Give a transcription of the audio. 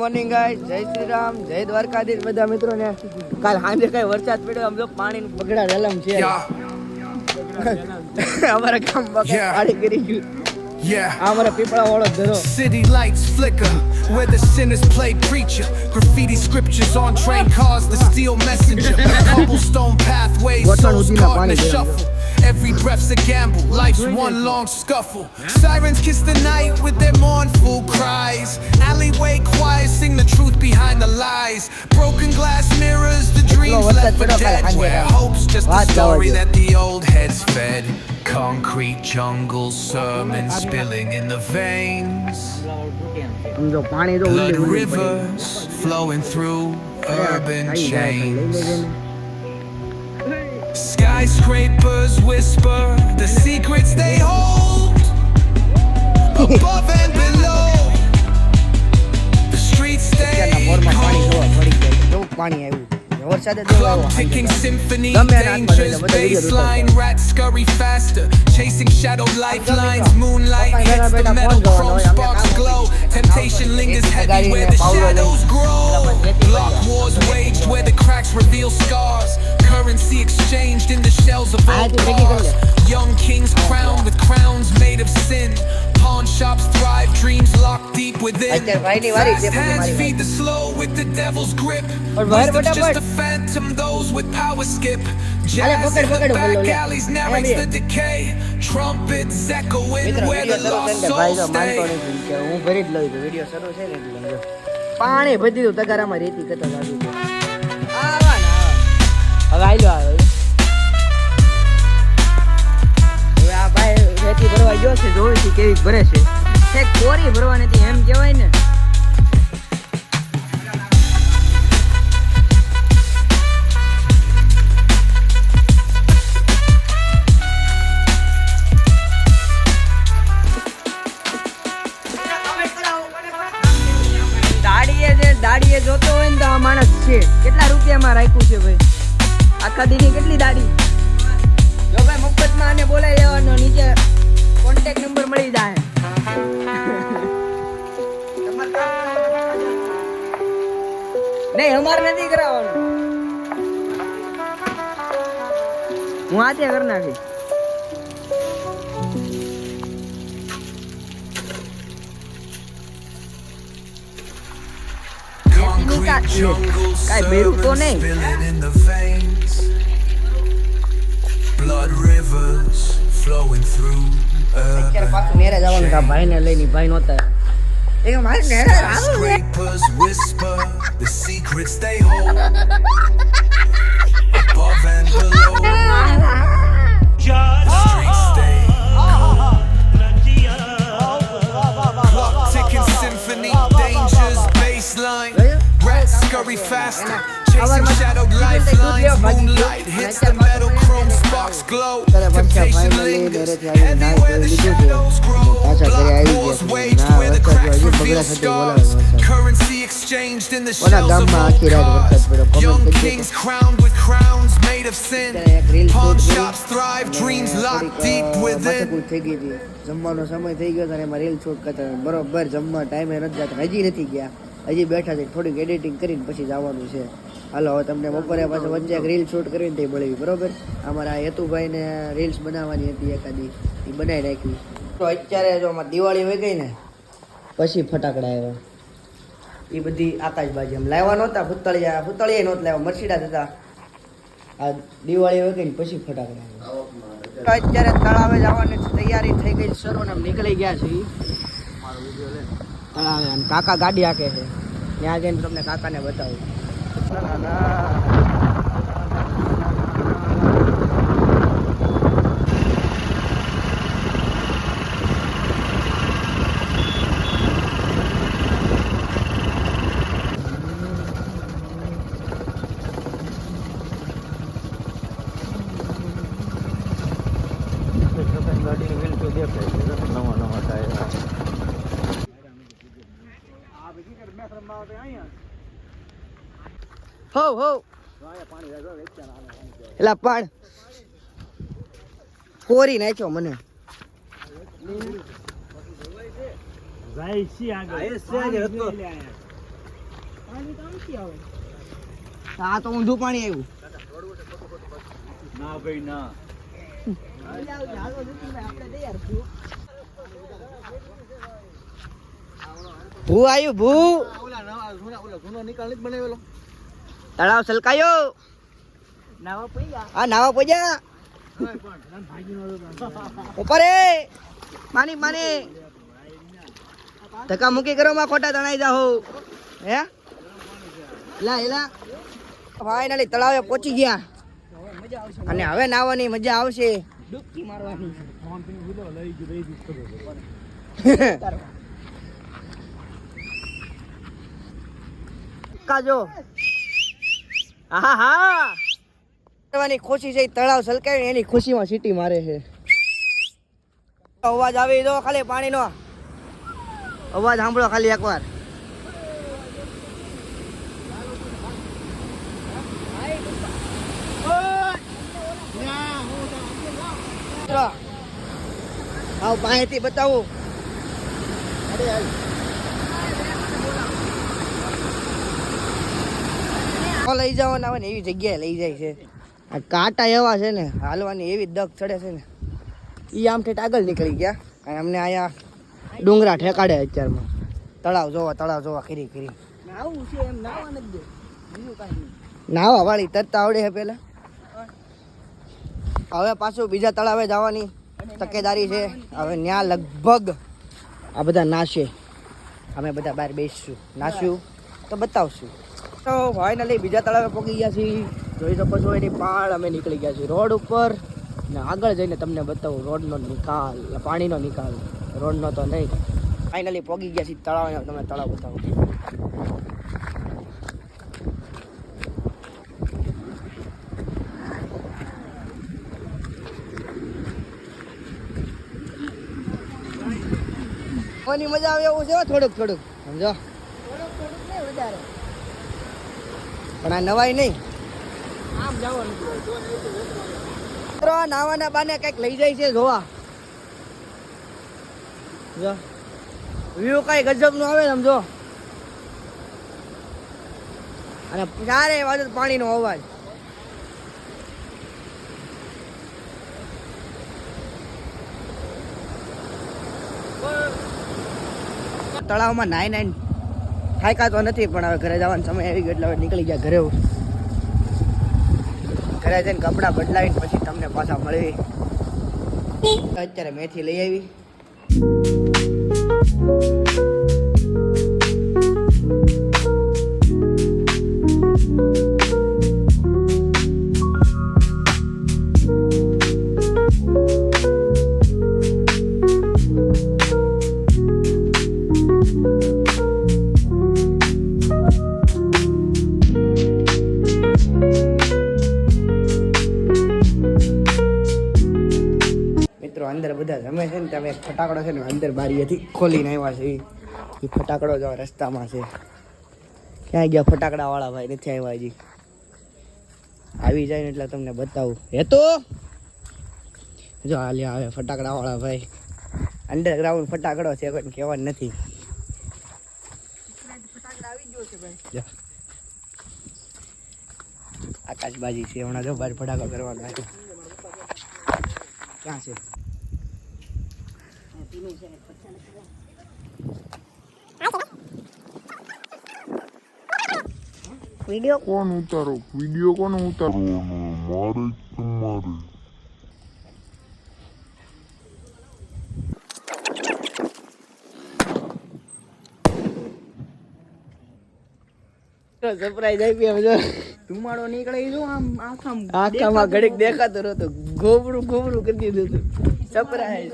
Morning guys જય શ્રી રામ જય દ્વારકાધીશ બધા મિત્રોને કાલ સાંજે કઈ વરસાદ પડ્યો આમ જો પાણી બગડા રેલમ છે અમારા ગામ બગડ કરી ગયું. અમારા પીપળા વાળો ધરો City lights flicker where the sinners play preacher. Graffiti scriptures on train cars, the steel messenger. Cobblestone pathways, so on souls Udina caught in Pani a Jam? shuffle. Every breath's a gamble, life's one long scuffle. Sirens kiss the night with their mournful cries. Alleyway choirs sing the truth behind the lies. Broken glass mirrors, the dreams left for dead. Where hope's just a story that the old heads fed. Concrete jungle sermons spilling in the veins. Blood rivers flowing through urban chains. લેજે ને. Skyscrapers whisper the secrets they hold above and below. The streets stay અત્યારના બોરમાં પાણી cold. જોવા પડી જાય કેવું પાણી આવ્યું વરસાદ જ એવો આવ્યો Clock સાંજે ticking તો. symphony, Dame a rato, danger's dale, dale, video baseline, rats scurry faster, chasing shadow lifelines, moonlight Papa, hits the beta, metal pongo, chrome no, ya me sparks acabo. glow, temptation lingers Esta heavy where gallina the Paulo, shadows Papa, grow, siete, block vaya. wars waged where the cracks reveal scars, currency exchanged in the shells of Ah, old tu breaking bars, con young kings crowned with crowns made of sin, pawn shops thrive, dreams locked deep within, અત્યારે ભાઈની વારી છે, fast પછી hands મારી feed the slow with the devil's grip, પણ બહાર Wisdom's ફટાફટ. just a phantom, those with power skip. અલે, Jazz પકડ, in the પકડ, બોલો, back લે. alleys અહીંયા narrates બે. the decay. Trumpets echoing મિત્રો where વિડિયો the શરૂ lost થઈને ભાઈ souls તો માનતો stay. નથી કે હું ભરી જ લઉં છું વિડિયો શરૂ છે ને એટલે સમજો. પાણી ભરી દીધું તગારામાં રેતી કરતા લાગ્યું છે. આવા ને આવા. હવે આવે હવે આ ભાઈ રેતી ભરવા ગયો છે જોયું છે કેવી ભરે છે. કોરી ભરવાની હતી, એમ કહેવાય ને. હું આજે કરી નાખીશ Concrete jungles, કાંઈ બેરું તો serpents નહીં. spilling in the veins. Blood rivers flowing through અત્યારે urban પાછું મેરેજ આવવાનું છે આ ભાઈને લઈને ભાઈ નહોતા એ મારે મેરેજ આવું છે Skyscrapers whisper the secrets they hold above and below. scurry faster, chasing shadowed lifelines. Moonlight hits the metal, chrome sparks glow. Temptation lingers, heavy where the shadows grow. Blood wars waged where the cracks reveal scars. Currency exchanged in the shells of old cars. Young kings crowned with crowns made of sin. Pawn shops thrive, dreams locked deep within. માથાકૂટ થઈ ગઈ હતી જમવાનો સમય થઈ ગયો હતો અને એમાં રીલ શૂટ કરતા હતા. બરોબર જમવા ટાઈમે નથી જતા હજી નથી ગયા હજી બેઠા છે, થોડીક એડિટિંગ કરીને પછી જવાનું છે. હાલો, હવે તમને બપોરે પાછું વચ્ચે એક રીલ શૂટ કરીને તે મળવી બરોબર? અમારા હેતુભાઈને રીલ્સ બનાવવાની હતી એકાદી, એ બનાવી નાખી. તો અત્યારે જો અમારે દિવાળી વહી ગઈ ને, પછી ફટાકડા આવ્યા. એ બધી આકાશબાજી એમ લાવ્યા નહોતા, ભૂતળિયા ભૂતળિયા નહોતા લાવ્યા, મરસીડા હતા. આ દિવાળી વહી ગઈ ને પછી ફટાકડા આવ્યા. અત્યારે તળાવે જવાની તૈયારી થઈ ગઈ આમ નીકળી ગયા છે મારો વીડિયો અને કાકા ગાડી હાકે છે. ત્યાં જઈને તમને કાકાને બતાવું. હો હો એટલે પણ કોરી નાખ્યો મને આ તો ઊંધું પાણી આવ્યું ના ભાઈ ના ભૂ આવ્યું ભૂ. તળાવ સલકાયો આ નાવા પોજા ઉપર. માની માની. ધક્કા મૂકી કરો માં ખોટા તણાઈ જાઓ. હે? લા એલા ફાઈનલી તળાવે પહોંચી ગયા. અને હવે નાવાની મજા આવશે. ડૂબકી મારવાની. કાજો હા. હા ખુશી છે તળાવ સલકાય એની ખુશીમાં સીટી મારે છે. અવાજ આવી દો ખાલી પાણીનો. અવાજ સાંભળો ખાલી એકવાર. આવ પાણીથી બતાવું. લઈ જવાના હોય ને એવી જગ્યાએ લઈ જાય છે. આ કાંટા એવા છે ને, હાલવાની એવી દગ ચડે છે ને. એ આમ ઠેઠ આગળ નીકળી ગયા. અને અમને અહીંયા ડુંગરા ઠેકાડે અત્યારમાં. તળાવ જોવા તળાવ જોવા ખીરી ખીરી નાવા વાળી તરતા આવડે છે પેલા. હવે પાછું બીજા તળાવે જવાની તકેદારી છે. હવે ત્યાં લગભગ આ બધા નાશે. અમે બધા બહાર બેસીશું. નાસ્યું તો બતાવશું. તો ફાઇનલી બીજા તળાવે પહોંચી ગયા છીએ. જોઈ શકો છો એની પાળ અમે નીકળી ગયા છીએ. રોડ ઉપર ને આગળ જઈને તમને બતાવું, રોડનો નિકાલ પાણીનો નિકાલ. રોડનો તો નહીં. ફાઇનલી પહોંચી ગયા છીએ તળાવ, તમે તળાવ બતાવો. મજા આવે એવું છે થોડુંક થોડુંક. સમજો? પણ આ નવાય નહીં. મિત્રો આ નાવાના બાને કંઈક લઈ જાય છે જોવા. જો. વ્યૂ કઈ ગજબનું આવે સમજો અને ચારે બાજુ પાણીનો અવાજ. તળાવમાં નાઈ નાઈન થાક્યા તો નથી, પણ હવે ઘરે જવાનો સમય આવી ગયો એટલે હવે નીકળી ગયા ઘરે ઘરે જઈને કપડાં બદલાવીને પછી તમને પાછા મળવી અત્યારે મેથી લઈ આવી. ફટાકડો છે ને અંદર બારી હતી, ખોલીને આવ્યા છે. ઈ ફટાકડો જો રસ્તામાં છે. ક્યાં ગયા ફટાકડા વાળા ભાઈ નથી આવ્યા હજી. આવી જાય ને એટલે તમને બતાવું. હે તો? જો હાલે આવે ફટાકડા વાળા ભાઈ. અંડરગ્રાઉન્ડ ફટાકડો છે, કોઈ કહેવાનું નથી. આકાશબાજી છે, હમણાં જો બહાર ફટાકો કરવાનો ક્યાં છે? વીડિયો કોણ ઉતારો? વીડિયો કોણ ઉતારો? મારે તમારે સરપ્રાઈઝ આપી હવે ધુમાડો નીકળે જો આમ આખામ. આખામાં ઘડીક દેખાતો નતો ગોબરું ગોબરું કરી દીધું હતું. સરપ્રાઈઝ